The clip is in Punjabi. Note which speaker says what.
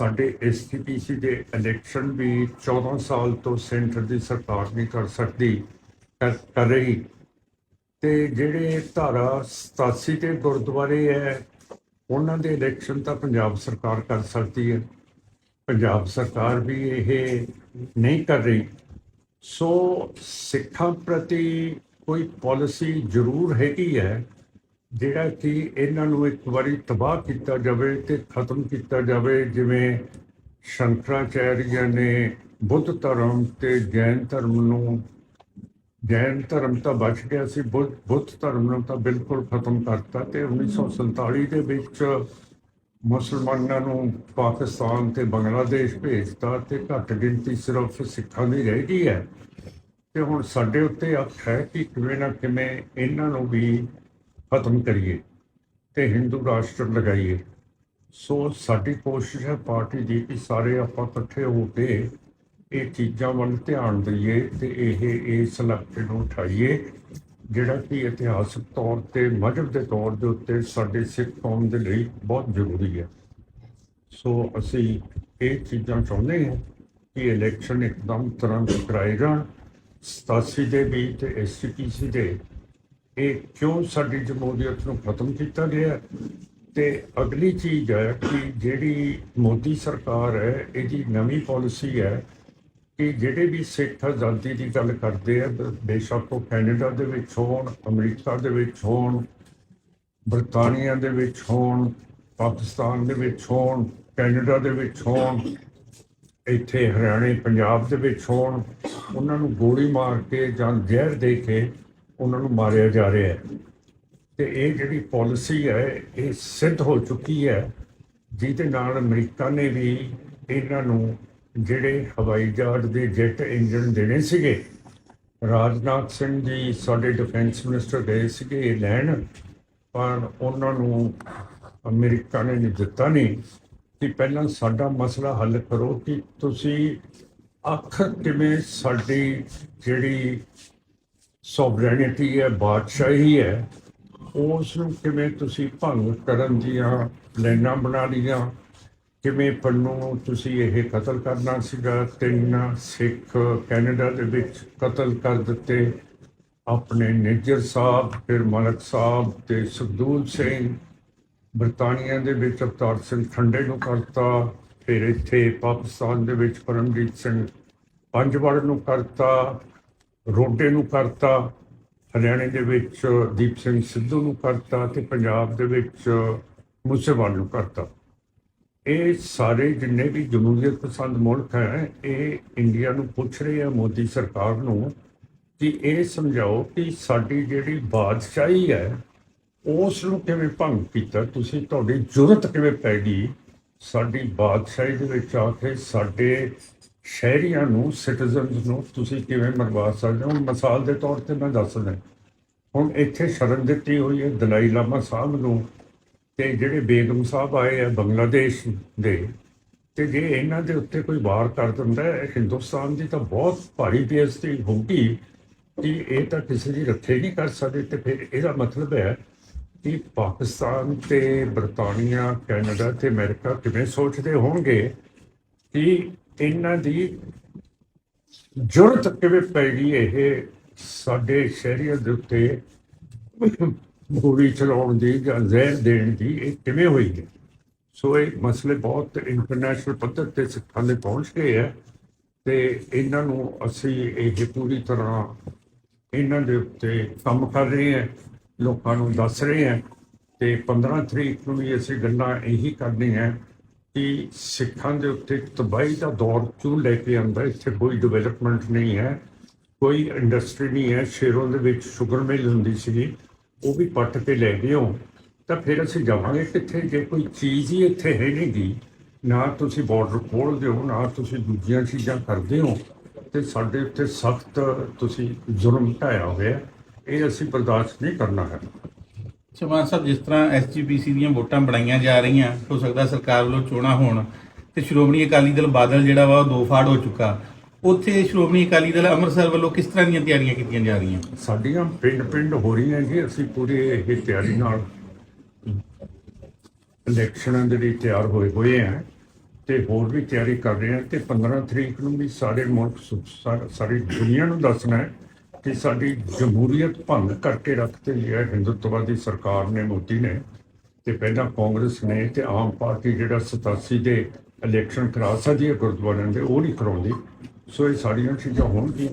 Speaker 1: ਸਾਡੇ ਐਸਟੀਪੀਸੀ ਦੇ ਇਲੈਕਸ਼ਨ ਵੀ 14 ਸਾਲ ਤੋਂ ਸੈਂਟਰ ਦੀ ਸਰਕਾਰ ਨਹੀਂ ਕਰ ਸਕਦੀ, ਕਰ ਰਹੀ। ਤੇ ਜਿਹੜੇ ਧਾਰਾ 87 ਦੇ ਗੁਰਦੁਆਰੇ ਹੈ ਉਹਨਾਂ ਦੇ ਇਲੈਕਸ਼ਨ ਤਾਂ ਪੰਜਾਬ ਸਰਕਾਰ ਕਰ ਸਕਦੀ ਹੈ ਪੰਜਾਬ ਸਰਕਾਰ ਵੀ ਇਹ ਨਹੀਂ ਕਰ ਰਹੀ। ਸੋ ਸਿੱਖਾਂ ਪ੍ਰਤੀ ਕੋਈ ਪਾਲਿਸੀ ਜ਼ਰੂਰ ਹੈਗੀ ਹੈ ਜਿਹੜਾ ਕਿ ਇਹਨਾਂ ਨੂੰ ਇੱਕ ਵਾਰੀ ਤਬਾਹ ਕੀਤਾ ਜਾਵੇ ਤੇ ਖਤਮ ਕੀਤਾ ਜਾਵੇ, ਜਿਵੇਂ ਸ਼ੰਕਰਾਚਾਰਿਆ ਨੇ ਬੁੱਧ ਧਰਮ ਤੇ ਜੈਨ ਧਰਮ ਨੂੰ, ਜੈਨ ਧਰਮ ਤਾਂ ਬਚ ਗਿਆ ਸੀ, ਬੁੱਧ ਬੁੱਧ ਧਰਮ ਨੂੰ ਤਾਂ ਬਿਲਕੁਲ ਖਤਮ ਕਰਤਾ ਤੇ 1947 ਦੇ ਵਿੱਚ ਮੁਸਲਮਾਨਾਂ ਨੂੰ ਪਾਕਿਸਤਾਨ ਤੇ ਬੰਗਲਾਦੇਸ਼ ਭੇਜਤਾ ਤੇ ਘੱਟ ਗਿਣਤੀ ਸਿਰਫ ਸਿੱਖਾਂ ਦੀ ਰਹਿ ਗਈ ਹੈ। ਤੇ ਹੁਣ ਸਾਡੇ ਉੱਤੇ ਅੱਖ ਹੈ ਕਿ ਕਿਵੇਂ ਨਾ ਕਿਵੇਂ ਇਹਨਾਂ ਨੂੰ ਵੀ ਖਤਮ ਕਰੀਏ ਤੇ ਹਿੰਦੂ ਰਾਸ਼ਟਰ ਲਗਾਈਏ। ਸੋ ਸਾਡੀ ਕੋਸ਼ਿਸ਼ ਹੈ ਪਾਰਟੀ ਦੀ ਕਿ ਸਾਰੇ ਆਪਾਂ ਇਕੱਠੇ ਹੋ ਕੇ ਇਹ ਚੀਜ਼ਾਂ ਵੱਲ ਧਿਆਨ ਦਈਏ ਤੇ ਇਹ ਇਸ ਇਲਾਕੇ ਨੂੰ ਉਠਾਈਏ, ਜਿਹੜਾ ਕਿ ਇਤਿਹਾਸਕ ਤੌਰ ਤੇ, ਮਜ਼ਹਬ ਦੇ ਤੌਰ ਦੇ ਉੱਤੇ ਸਾਡੇ ਸਿੱਖ ਕੌਮ ਦੇ ਲਈ ਬਹੁਤ ਜ਼ਰੂਰੀ ਹੈ। ਸੋ ਅਸੀਂ ਇਹ ਚੀਜ਼ਾਂ ਚਾਹੁੰਦੇ ਹਾਂ ਕਿ ਇਲੈਕਸ਼ਨ ਇੱਕਦਮ ਤੁਰੰਤ ਕਰਾਏ ਜਾਣ। 87 ਦੇ ਵੀ ਤੇ ਐਸਸੀਪੀਸੀ ਦੇ ਇਹ ਕਿਉਂ ਸਾਡੀ ਜਮਹੂਰੀਅਤ ਨੂੰ ਖਤਮ ਕੀਤਾ ਗਿਆ ਤੇ ਅਗਲੀ ਚੀਜ਼ ਹੈ ਕਿ ਜਿਹੜੀ ਮੋਦੀ ਸਰਕਾਰ ਹੈ ਇਹਦੀ ਨਵੀਂ ਪਾਲਿਸੀ ਹੈ ਕਿ ਜਿਹੜੇ ਵੀ ਸਿੱਖ ਆਜ਼ਾਦੀ ਦੀ ਗੱਲ ਕਰਦੇ ਆ ਬੇਸ਼ੱਕ ਉਹ ਕੈਨੇਡਾ ਦੇ ਵਿੱਚ ਹੋਣ, ਅਮਰੀਕਾ ਦੇ ਵਿੱਚ ਹੋਣ, ਬਰਤਾਨੀਆ ਦੇ ਵਿੱਚ ਹੋਣ, ਪਾਕਿਸਤਾਨ ਦੇ ਵਿੱਚ ਹੋਣ, ਕੈਨੇਡਾ ਦੇ ਵਿੱਚ ਹੋਣ, ਇੱਥੇ ਹਰਿਆਣੇ, ਪੰਜਾਬ ਦੇ ਵਿੱਚ ਹੋਣ, ਉਹਨਾਂ ਨੂੰ ਗੋਲੀ ਮਾਰ ਕੇ ਜਾਂ ਜ਼ਹਿਰ ਦੇ ਕੇ ਉਹਨਾਂ ਨੂੰ ਮਾਰਿਆ ਜਾ ਰਿਹਾ ਹੈ। ਤੇ ਇਹ ਜਿਹੜੀ ਪਾਲਿਸੀ ਹੈ, ਇਹ ਸਿੱਧ ਹੋ ਚੁੱਕੀ ਹੈ। ਜਿਹਦੇ ਨਾਲ ਅਮਰੀਕਾ ਨੇ ਵੀ ਇਹਨਾਂ ਨੂੰ ਜਿਹੜੇ ਹਵਾਈ ਜਹਾਜ਼ ਦੇ ਜੈਟ ਇੰਜਨ ਦੇਣੇ ਸੀਗੇ, ਰਾਜਨਾਥ ਸਿੰਘ ਜੀ ਸਾਡੇ ਡਿਫੈਂਸ ਮਿਨਿਸਟਰ ਗਏ ਸੀਗੇ ਇਹ ਲੈਣ, ਪਰ ਉਹਨਾਂ ਨੂੰ ਅਮਰੀਕਾ ਨੇ ਨਹੀਂ ਦਿੱਤਾ ਨਹੀਂ ਕਿ ਪਹਿਲਾਂ ਸਾਡਾ ਮਸਲਾ ਹੱਲ ਕਰੋ ਕਿ ਤੁਸੀਂ ਅੱਖ ਕਿਵੇਂ ਸਾਡੀ ਜਿਹੜੀ ਸੋਵਰੈਨਿਟੀ ਹੈ, ਬਾਦਸ਼ਾਹੀ ਹੈ। ਉਸ ਨੂੰ ਕਿਵੇਂ ਤੁਸੀਂ ਭੰਗ ਕਰਨ ਦੀਆਂ ਪਲੈਨਾਂ ਬਣਾ ਲਈਆਂ ਕਿਵੇਂ ਪੰਨੂ ਤੁਸੀਂ ਇਹ ਕਤਲ ਕਰਨਾ ਸੀਗਾ? ਤਿੰਨ ਸਿੱਖ ਕੈਨੇਡਾ ਦੇ ਵਿੱਚ ਕਤਲ ਕਰ ਦਿੱਤੇ। ਆਪਣੇ ਨਿੱਜਰ ਸਾਹਿਬ, ਫਿਰ ਮਲਕ ਸਾਹਿਬ ਤੇ ਸੁਖਦੂਲ ਸਿੰਘ, ਬਰਤਾਨੀਆ ਦੇ ਵਿੱਚ ਅਵਤਾਰ ਸਿੰਘ ਠੰਡੇ ਨੂੰ ਕਰਤਾ, ਫਿਰ ਇੱਥੇ ਪਾਕਿਸਤਾਨ ਦੇ ਵਿੱਚ ਪਰਮਜੀਤ ਸਿੰਘ ਪੰਜਵੜ ਨੂੰ ਕਰਤਾ ਰੋਡੇ ਨੂੰ ਕਰਤਾ, ਹਰਿਆਣੇ ਦੇ ਵਿੱਚ ਦੀਪ ਸਿੰਘ ਸਿੱਧੂ ਨੂੰ ਕਰਤਾ ਤੇ ਪੰਜਾਬ ਦੇ ਵਿੱਚ ਮੂਸੇਵਾਲ ਨੂੰ ਕਰਤਾ। ਇਹ ਸਾਰੇ ਜਿੰਨੇ ਵੀ ਜਮਹੂਰੀਅਤ ਪਸੰਦ ਮੁਲਕ ਹੈ, ਇਹ ਇੰਡੀਆ ਨੂੰ ਪੁੱਛ ਰਹੇ ਆ, ਮੋਦੀ ਸਰਕਾਰ ਨੂੰ, ਕਿ ਇਹ ਸਮਝਾਓ ਕਿ ਸਾਡੀ ਜਿਹੜੀ ਬਾਦਸ਼ਾਹੀ ਹੈ ਉਸ ਨੂੰ ਕਿਵੇਂ ਭੰਗ ਕੀਤਾ, ਤੁਸੀਂ ਤੁਹਾਡੀ ਜ਼ਰੂਰਤ ਕਿਵੇਂ ਪੈ ਗਈ? ਸਾਡੀ ਬਾਦਸ਼ਾਹੀ ਦੇ ਵਿੱਚ ਆ ਕੇ ਸਾਡੇ ਸ਼ਹਿਰੀਆਂ ਨੂੰ ਸਿਟੀਜ਼ਨਸ ਨੂੰ ਤੁਸੀਂ ਕਿਵੇਂ ਮਰਵਾ ਸਕਦੇ ਹੋ? ਮਿਸਾਲ ਦੇ ਤੌਰ ਤੇ ਮੈਂ ਦੱਸਦਾ ਹੁਣ ਇੱਥੇ ਸ਼ਰਨ ਦਿੱਤੀ ਹੋਈ ਹੈ ਦਲਾਈ ਲਾਮਾ ਸਾਹਿਬ ਨੂੰ ਤੇ ਜਿਹੜੇ ਬੇਗਮ ਸਾਹਿਬ ਆਏ ਆ ਬੰਗਲਾਦੇਸ਼ ਦੇ, ਤੇ ਜੇ ਇਹਨਾਂ ਦੇ ਉੱਤੇ ਕੋਈ ਵਾਰ ਕਰ ਦਿੰਦਾ ਹੈ, ਹਿੰਦੁਸਤਾਨ ਦੀ ਤਾਂ ਬਹੁਤ ਭਾਰੀ ਬੇਇੱਜ਼ਤੀ ਹੋਊਗੀ ਕਿ ਇਹ ਤਾਂ ਕਿਸੇ ਦੀ ਰੱਖੇ ਨਹੀਂ ਕਰ ਸਕਦੇ। ਤੇ ਫਿਰ ਇਹਦਾ ਮਤਲਬ ਹੈ ਕਿ ਪਾਕਿਸਤਾਨ ਤੇ ਬਰਤਾਨੀਆ, ਕੈਨੇਡਾ ਤੇ ਅਮਰੀਕਾ ਕਿਵੇਂ ਸੋਚਦੇ ਹੋਣਗੇ ਕਿ ਇਹਨਾਂ ਦੀ ਜ਼ਰੂਰਤ ਕਿਵੇਂ ਪੈ ਇਹ ਸਾਡੇ ਸ਼ਹਿਰੀਆਂ ਦੇ ਉੱਤੇ ਗੋਲੀ ਚਲਾਉਣ ਦੀ ਜਾਂ ਜ਼ਹਿਰ ਦੇਣ ਦੀ ਇਹ ਕਿਵੇਂ ਹੋਈ ਹੈ? ਸੋ ਇਹ ਮਸਲੇ ਬਹੁਤ ਇੰਟਰਨੈਸ਼ਨਲ ਪੱਧਰ ਤੇ ਸਿੱਖਾਂ ਦੇ ਪਹੁੰਚ ਗਏ ਹੈ ਤੇ ਇਹਨਾਂ ਨੂੰ ਅਸੀਂ ਇਹ ਪੂਰੀ ਤਰ੍ਹਾਂ ਇਹਨਾਂ ਦੇ ਉੱਤੇ ਕੰਮ ਕਰ ਰਹੇ ਹਾਂ, ਲੋਕਾਂ ਨੂੰ ਦੱਸ ਰਹੇ ਹਾਂ ਤੇ 15 ਤਰੀਕ ਨੂੰ ਵੀ ਅਸੀਂ ਗੱਲਾਂ ਇਹੀ ਕਰਨੀਆਂ ਕਿ ਸਿੱਖਾਂ ਦੇ ਉੱਤੇ ਤਬਾਹੀ ਦਾ ਦੌਰ ਕਿਉਂ ਲੈ ਕੇ ਆਂਦਾ ਇੱਥੇ ਕੋਈ ਡਿਵੈਲਪਮੈਂਟ ਨਹੀਂ ਹੈ, ਕੋਈ ਇੰਡਸਟਰੀ ਨਹੀਂ ਹੈ। ਸ਼ੇਰੋਂ ਦੇ ਵਿੱਚ ਸ਼ੂਗਰ ਮਿਲ ਹੁੰਦੀ ਸੀਗੀ, ਉਹ ਵੀ ਪੱਟ ਕੇ ਲੈ ਗਏ ਹੋ। ਤਾਂ ਫਿਰ ਅਸੀਂ ਜਾਵਾਂਗੇ ਕਿੱਥੇ? ਜੇ ਕੋਈ ਚੀਜ਼ ਹੀ ਇੱਥੇ ਹੈ ਨਹੀਂ ਨਹੀਂਗੀ ਨਾ ਤੁਸੀਂ ਬਾਰਡਰ ਖੋਲ੍ਹਦੇ ਹੋ, ਨਾ ਤੁਸੀਂ ਦੂਜੀਆਂ ਚੀਜ਼ਾਂ ਕਰਦੇ ਹੋ, ਤੇ ਸਾਡੇ ਉੱਤੇ ਸਖਤ ਤੁਸੀਂ ਜ਼ੁਲਮ ਢਾਇਆ ਹੋਇਆ। ਇਹ ਅਸੀਂ ਬਰਦਾਸ਼ਤ ਨਹੀਂ ਕਰਨਾ ਹੈ।
Speaker 2: ਚਮਾਨ ਸਾਹਿਬ, ਜਿਸ ਤਰ੍ਹਾਂ ਐਸਜੀਪੀਸੀ ਦੀਆਂ ਵੋਟਾਂ ਬਣਾਈਆਂ ਜਾ ਰਹੀਆਂ, ਹੋ ਸਕਦਾ ਸਰਕਾਰ ਵੱਲੋਂ ਚੋਣਾਂ ਹੋਣ, ਤੇ ਸ਼੍ਰੋਮਣੀ ਅਕਾਲੀ ਦਲ ਬਾਦਲ ਜਿਹੜਾ ਵਾ, ਉਹ ਦੋ ਫਾੜ ਹੋ ਚੁੱਕਾ। ਉੱਥੇ ਸ਼੍ਰੋਮਣੀ ਅਕਾਲੀ ਦਲ ਅੰਮ੍ਰਿਤਸਰ ਵੱਲੋਂ ਕਿਸ ਤਰ੍ਹਾਂ ਦੀਆਂ ਤਿਆਰੀਆਂ ਕੀਤੀਆਂ ਜਾ ਰਹੀਆਂ?
Speaker 1: ਸਾਡੀਆਂ ਪਿੰਡ ਪਿੰਡ ਹੋ ਰਹੀਆਂ ਜੀ, ਅਸੀਂ ਪੂਰੇ ਇਹ ਤਿਆਰੀ ਨਾਲ ਇਲੈਕਸ਼ਨਾਂ ਦੇ ਲਈ ਤਿਆਰ ਹੋਏ ਹੋਏ ਆ, ਤੇ ਹੋਰ ਵੀ ਤਿਆਰੀ ਕਰ ਰਹੇ ਹਾਂ ਤੇ 15 ਤਰੀਕ ਨੂੰ ਵੀ ਸਾਰੇ ਮੁਲਕ ਸੁ- ਸਾਰੀ ਦੁਨੀਆ ਨੂੰ ਦੱਸਣਾ ਹੈ ਕਿ ਸਾਡੀ ਜਮਹੂਰੀਅਤ ਭੰਗ ਕਰਕੇ ਰੱਖਤੇ ਹੈ। ਹਿੰਦੁੱਤਵਾਦੀ ਸਰਕਾਰ ਨੇ, ਮੋਦੀ ਨੇ ਤੇ ਪਹਿਲਾਂ ਕਾਂਗਰਸ ਨੇ ਤੇ ਆਮ ਪਾਰਟੀ ਜਿਹੜਾ 87 ਦੇ ਇਲੈਕਸ਼ਨ ਕਰਾ ਸਕਦੀ ਹੈ ਗੁਰਦੁਆਰਿਆਂ ਦੇ, ਉਹ ਨਹੀਂ ਕਰਾਉਂਦੀ। ਸੋ ਇਹ ਸਾਰੀਆਂ ਚੀਜ਼ਾਂ ਹੋਣਗੀਆਂ।